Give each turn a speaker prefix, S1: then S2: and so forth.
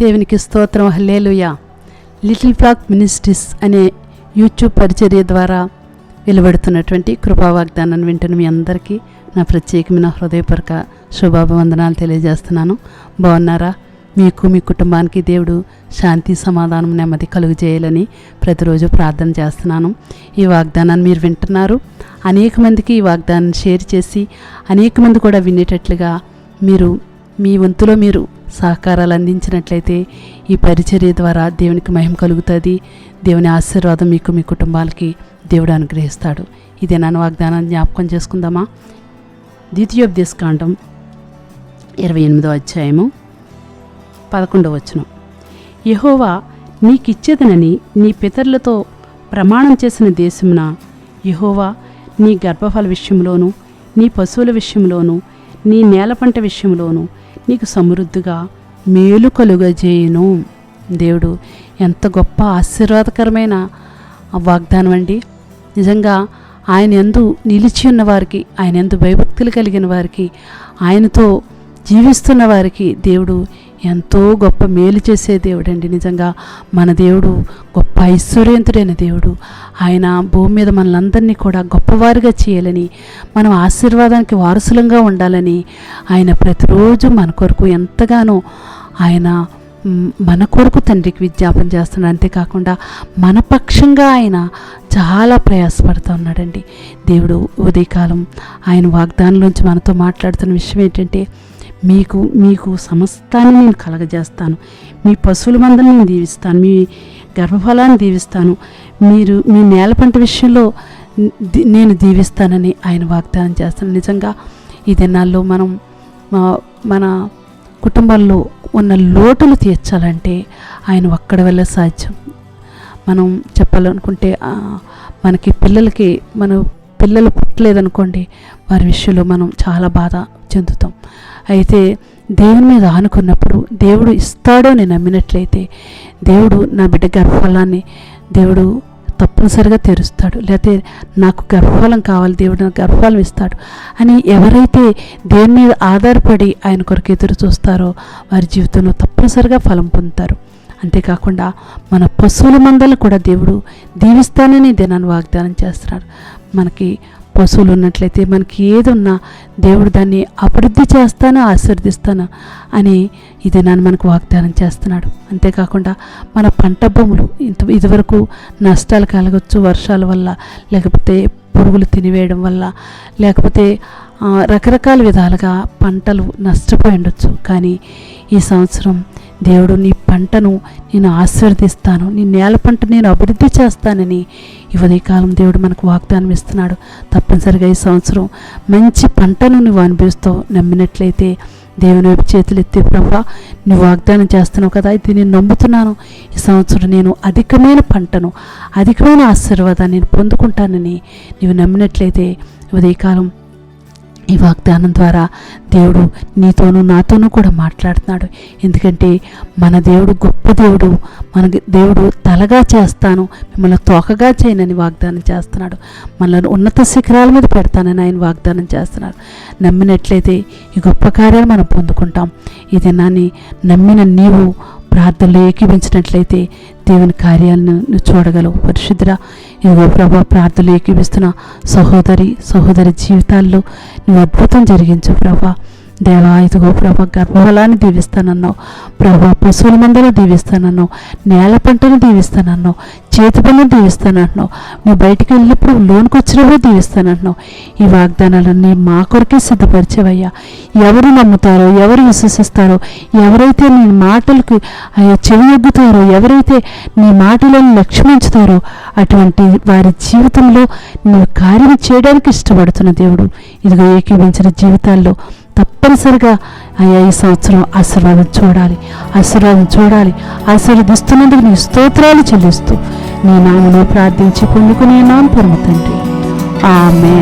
S1: దేవునికి స్తోత్రం. Hallelujah. Little flock ministries అనే యూట్యూబ్ పరిచర్య ద్వారా వెలువడుతున్నటువంటి కృపా వాగ్దానాన్ని వింటున్న మీ అందరికీ నా ప్రత్యేకమైన హృదయపూర్వక శుభాభివందనాలు తెలియజేస్తున్నాను. బాగున్నారా? మీకు మీ కుటుంబానికి దేవుడు శాంతి సమాధానం నెమ్మది కలుగు చేయాలని ప్రతిరోజు ప్రార్థన చేస్తున్నాను. ఈ వాగ్దానాన్ని మీరు వింటున్నారు. అనేక మందికి ఈ వాగ్దానాన్ని షేర్ చేసి అనేక మంది కూడా వినేటట్లుగా మీరు మీ వంతులో మీరు సహకారాలు అందించినట్లయితే ఈ పరిచర్య ద్వారా దేవునికి మహిమ కలుగుతుంది. దేవుని ఆశీర్వాదం మీకు మీ కుటుంబాలకి దేవుడు అనుగ్రహిస్తాడు. ఇదే నన్ను వాగ్దానాన్ని జ్ఞాపకం చేసుకుందామా? ద్వితీయోపదేశకాండం ఇరవై ఎనిమిదో అధ్యాయము పదకొండవ వచనం. యహోవా నీకిచ్చేదనని నీ పితరులతో ప్రమాణం చేసిన దేశమున యహోవా నీ గర్భఫల విషయంలోనూ నీ పశువుల విషయంలోనూ నీ నేల పంట విషయంలోనూ నీకు సమృద్ధిగా మేలు కలుగజేయును. దేవుడు ఎంత గొప్ప ఆశీర్వాదకరమైన వాగ్దానం అండి. నిజంగా ఆయన ఎందు నిలిచి ఉన్న వారికి ఆయన ఎందు భయభక్తులు కలిగిన వారికి ఆయనతో జీవిస్తున్న వారికి దేవుడు ఎంతో గొప్ప మేలు చేసే దేవుడు అండి నిజంగా మన దేవుడు గొప్ప ఐశ్వర్యంతుడైన దేవుడు. ఆయన భూమి మీద మనలందరినీ కూడా గొప్పవారిగా చేయాలని మనం ఆశీర్వాదానికి వారసులంగా ఉండాలని ఆయన ప్రతిరోజు మన కొరకు ఎంతగానో ఆయన మన కొరకు తండ్రికి విజ్ఞాపన చేస్తున్నాడు. అంతేకాకుండా మన పక్షంగా ఆయన చాలా ప్రయాసపడుతూ ఉన్నాడండి. దేవుడు ఉదయకాలం ఆయన వాగ్దానంలోంచి మనతో మాట్లాడుతున్న విషయం ఏంటంటే మీకు మీకు సమస్తాన్ని నేను కలగజేస్తాను. మీ పశువుల మందని నేను దీవిస్తాను. మీ గర్భఫలాన్ని దీవిస్తాను. మీరు మీ నేల పంట విషయంలో నేను దీవిస్తానని ఆయన వాగ్దానం చేస్తాను. నిజంగా ఈ దినాల్లో మనం మన కుటుంబాల్లో ఉన్న లోటులు తీర్చాలంటే ఆయన ఒక్కడ వల్ల సాధ్యం. మనం చెప్పాలనుకుంటే మనకి పిల్లలకి మన పిల్లలు పుట్టలేదనుకోండి వారి విషయంలో మనం చాలా బాధ చెందుతాం. అయితే దేవుని మీద ఆనుకున్నప్పుడు దేవుడు ఇస్తాడో నేను నమ్మినట్లయితే దేవుడు నా బిడ్డ గర్భఫలాన్ని దేవుడు తప్పనిసరిగా తెరుస్తాడు. లేకపోతే నాకు గర్భఫలం కావాలి దేవుడు నాకు గర్భఫలం ఇస్తాడు అని ఎవరైతే దేని మీద ఆధారపడి ఆయన కొరకు ఎదురు చూస్తారో వారి జీవితంలో తప్పనిసరిగా ఫలం పొందుతారు. అంతేకాకుండా మన పశువుల మందలు కూడా దేవుడు దీవిస్తానని దినాన్ని వాగ్దానం చేస్తున్నాడు. మనకి పశువులు ఉన్నట్లయితే మనకి ఏదున్నా దేవుడు దాన్ని అభివృద్ధి చేస్తాను ఆశీర్దిస్తాను అని ఈ దినాన్ని మనకు వాగ్దానం చేస్తున్నాడు. అంతేకాకుండా మన పంట భూములు ఇంత ఇదివరకు నష్టాలు కలగచ్చు వర్షాల వల్ల లేకపోతే పురుగులు తినివేయడం వల్ల లేకపోతే రకరకాల విధాలుగా పంటలు నష్టపోయి ఉండొచ్చు. కానీ ఈ సంవత్సరం దేవుడు నీ పంటను నేను ఆశీర్వదిస్తాను. నీ నేల పంట నేను అభివృద్ధి చేస్తానని ఈ ఉదయకాలం దేవుడు మనకు వాగ్దానం ఇస్తున్నాడు. తప్పనిసరిగా ఈ సంవత్సరం మంచి పంటను నువ్వు అనిపిస్తావు నమ్మినట్లయితే దేవుని వైపు చేతులు ఎత్తి ప్రభా నువ్వు వాగ్దానం చేస్తున్నావు కదా ఇది నేను నమ్ముతున్నాను. ఈ సంవత్సరం నేను అధికమైన పంటను అధికమైన ఆశీర్వాదాన్ని నేను పొందుకుంటానని నీవు నమ్మినట్లయితే ఉదయకాలం ఈ వాగ్దానం ద్వారా దేవుడు నీతోనూ నాతోనూ కూడా మాట్లాడుతున్నాడు. ఎందుకంటే మన దేవుడు గొప్ప దేవుడు మన దేవుడు తలగా చేస్తాను మిమ్మల్ని తోకగా చేయనని వాగ్దానం చేస్తున్నాడు. మనల్ని ఉన్నత శిఖరాల మీద పెడతానని ఆయన వాగ్దానం చేస్తున్నాడు. నమ్మినట్లయితే ఈ గొప్ప కార్యాలు మనం పొందుకుంటాం. ఈ దినాన్ని నమ్మిన నీవు ప్రార్థనలో ఏకీభించినట్లయితే దేవుని కార్యాలను నువ్వు చూడగలవు. పరిశుద్ధ ఇదిగో ప్రభా ప్రార్థనలు ఏకీభిస్తున్న సహోదరి సహోదరి జీవితాల్లో నువ్వు అద్భుతం జరిగించు ప్రభా. దేవా ఇదిగో ప్రభా గర్భఫలాన్ని దీవిస్తానన్నావు. ప్రభా పశువుల మందలో దీవిస్తానన్నావు. నేల పంటను దీవిస్తానన్నావు. చేతి పనులు దీవిస్తానంటున్నావు. నువ్వు బయటికి వెళ్ళినప్పుడు లోనికి వచ్చినప్పుడు దీవిస్తానంటున్నావు. ఈ వాగ్దానాలన్నీ మా కొరకే సిద్ధపరిచేవయ్యా. ఎవరు నమ్ముతారో ఎవరు విశ్వసిస్తారో ఎవరైతే నీ మాటలకు అయ్యా చెవి ఎగ్గుతారో ఎవరైతే నీ మాటలను లక్ష్మించుతారో అటువంటి వారి జీవితంలో నువ్వు కార్యం చేయడానికి ఇష్టపడుతున్న దేవుడు. ఇదిగో ఏకీభించిన జీవితాల్లో తప్పనిసరిగా అయ్యా ఈ సంవత్సరం ఆశీర్వాదం చూడాలి ఆశీర్వాదం చూడాలి. ఆశీర్వదిస్తున్నందుకు నీ స్తోత్రాలు చెల్లిస్తూ నీ నామను ప్రార్థించి పొందుకునే నామ పరమ తండ్రి. ఆమె